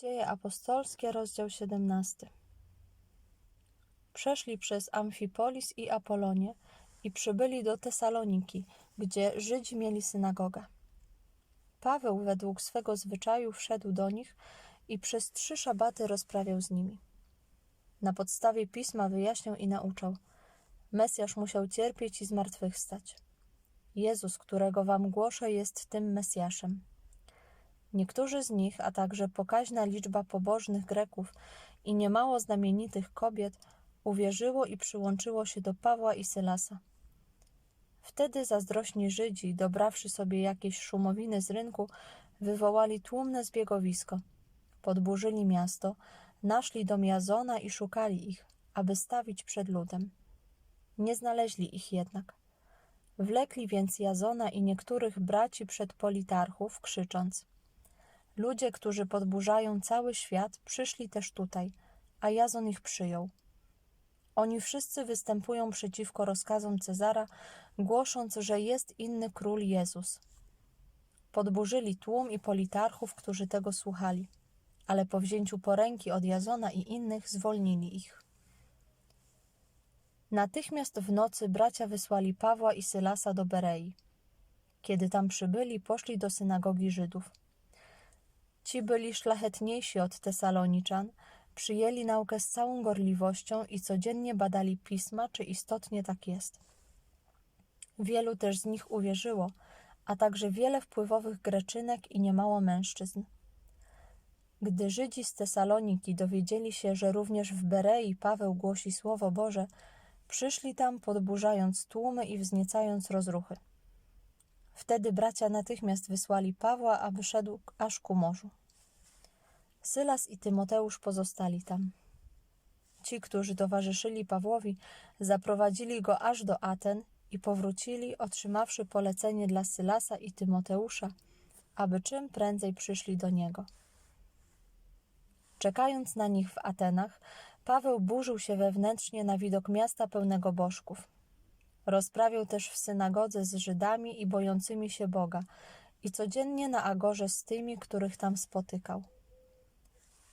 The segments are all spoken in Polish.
Dzieje apostolskie, rozdział 17. Przeszli przez Amfipolis i Apolonię i przybyli do Tesaloniki, gdzie Żydzi mieli synagogę. Paweł według swego zwyczaju wszedł do nich i przez trzy szabaty rozprawiał z nimi. Na podstawie pisma wyjaśniał i nauczał. Mesjasz musiał cierpieć i zmartwychwstać. Jezus, którego wam głoszę, jest tym Mesjaszem. Niektórzy z nich, a także pokaźna liczba pobożnych Greków i niemało znamienitych kobiet uwierzyło i przyłączyło się do Pawła i Sylasa. Wtedy zazdrośni Żydzi, dobrawszy sobie jakieś szumowiny z rynku, wywołali tłumne zbiegowisko. Podburzyli miasto, naszli dom Jazona i szukali ich, aby stawić przed ludem. Nie znaleźli ich jednak. Wlekli więc Jazona i niektórych braci przed politarchów, krzycząc: Ludzie, którzy podburzają cały świat, przyszli też tutaj, a Jazon ich przyjął. Oni wszyscy występują przeciwko rozkazom Cezara, głosząc, że jest inny król Jezus. Podburzyli tłum i politarchów, którzy tego słuchali, ale po wzięciu poręki od Jazona i innych zwolnili ich. Natychmiast w nocy bracia wysłali Pawła i Sylasa do Berei. Kiedy tam przybyli, poszli do synagogi Żydów. Ci byli szlachetniejsi od Tesaloniczan, przyjęli naukę z całą gorliwością i codziennie badali pisma, czy istotnie tak jest. Wielu też z nich uwierzyło, a także wiele wpływowych Greczynek i niemało mężczyzn. Gdy Żydzi z Tesaloniki dowiedzieli się, że również w Berei Paweł głosi Słowo Boże, przyszli tam podburzając tłumy i wzniecając rozruchy. Wtedy bracia natychmiast wysłali Pawła, aby szedł aż ku morzu. Sylas i Tymoteusz pozostali tam. Ci, którzy towarzyszyli Pawłowi, zaprowadzili go aż do Aten i powrócili, otrzymawszy polecenie dla Sylasa i Tymoteusza, aby czym prędzej przyszli do niego. Czekając na nich w Atenach, Paweł burzył się wewnętrznie na widok miasta pełnego bożków. Rozprawiał też w synagodze z Żydami i bojącymi się Boga i codziennie na agorze z tymi, których tam spotykał.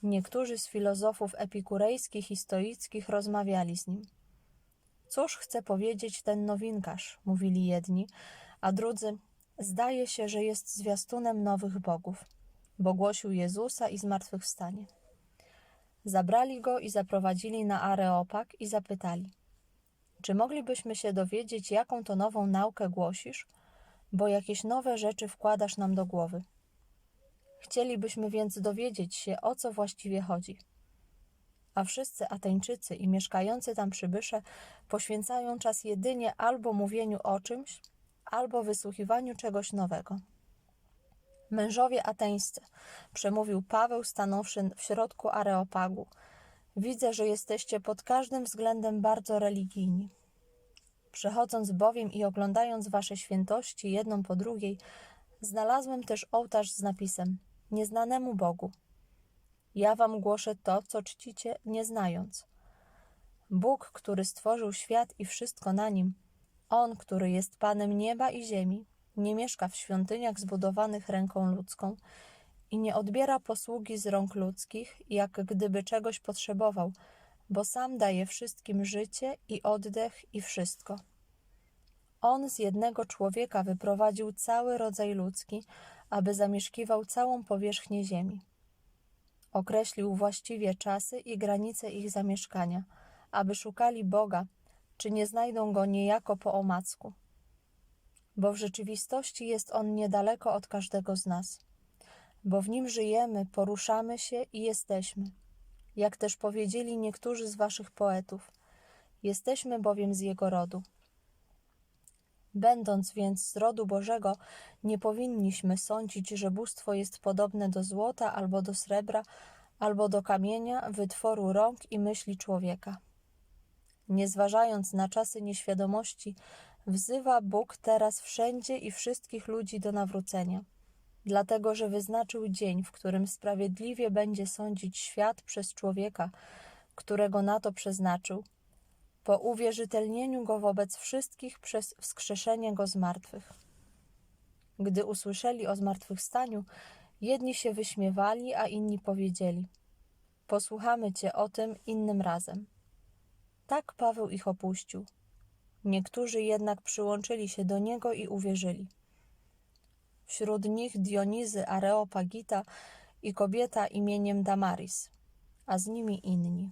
Niektórzy z filozofów epikurejskich i stoickich rozmawiali z nim. Cóż chce powiedzieć ten nowinkarz, mówili jedni, a drudzy, zdaje się, że jest zwiastunem nowych bogów, bo głosił Jezusa i zmartwychwstanie. Zabrali go i zaprowadzili na Areopag i zapytali: Czy moglibyśmy się dowiedzieć, jaką to nową naukę głosisz? Bo jakieś nowe rzeczy wkładasz nam do głowy. Chcielibyśmy więc dowiedzieć się, o co właściwie chodzi. A wszyscy Ateńczycy i mieszkający tam przybysze poświęcają czas jedynie albo mówieniu o czymś, albo wysłuchiwaniu czegoś nowego. Mężowie ateńscy, przemówił Paweł, stanąwszy w środku Areopagu. Widzę, że jesteście pod każdym względem bardzo religijni. Przechodząc bowiem i oglądając wasze świętości jedną po drugiej, znalazłem też ołtarz z napisem Nieznanemu Bogu. Ja wam głoszę to, co czcicie, nie znając. Bóg, który stworzył świat i wszystko na nim, On, który jest Panem nieba i ziemi, nie mieszka w świątyniach zbudowanych ręką ludzką i nie odbiera posługi z rąk ludzkich, jak gdyby czegoś potrzebował, bo sam daje wszystkim życie i oddech i wszystko. On z jednego człowieka wyprowadził cały rodzaj ludzki, aby zamieszkiwał całą powierzchnię ziemi. Określił właściwie czasy i granice ich zamieszkania, aby szukali Boga, czy nie znajdą go niejako po omacku bo w rzeczywistości jest On niedaleko od każdego z nas, bo w Nim żyjemy, poruszamy się i jesteśmy. Jak też powiedzieli niektórzy z Waszych poetów, jesteśmy bowiem z Jego rodu. Będąc więc z rodu Bożego, nie powinniśmy sądzić, że bóstwo jest podobne do złota albo do srebra, albo do kamienia, wytworu rąk i myśli człowieka. Nie zważając na czasy nieświadomości, wzywa Bóg teraz wszędzie i wszystkich ludzi do nawrócenia, dlatego że wyznaczył dzień, w którym sprawiedliwie będzie sądzić świat przez człowieka, którego na to przeznaczył, po uwierzytelnieniu go wobec wszystkich przez wskrzeszenie go z martwych. Gdy usłyszeli o zmartwychwstaniu, Jedni się wyśmiewali, a inni powiedzieli: Posłuchamy cię o tym innym razem. Tak Paweł ich opuścił. Niektórzy jednak przyłączyli się do niego i uwierzyli. Wśród nich Dionizy Areopagita i kobieta imieniem Damaris, a z nimi inni.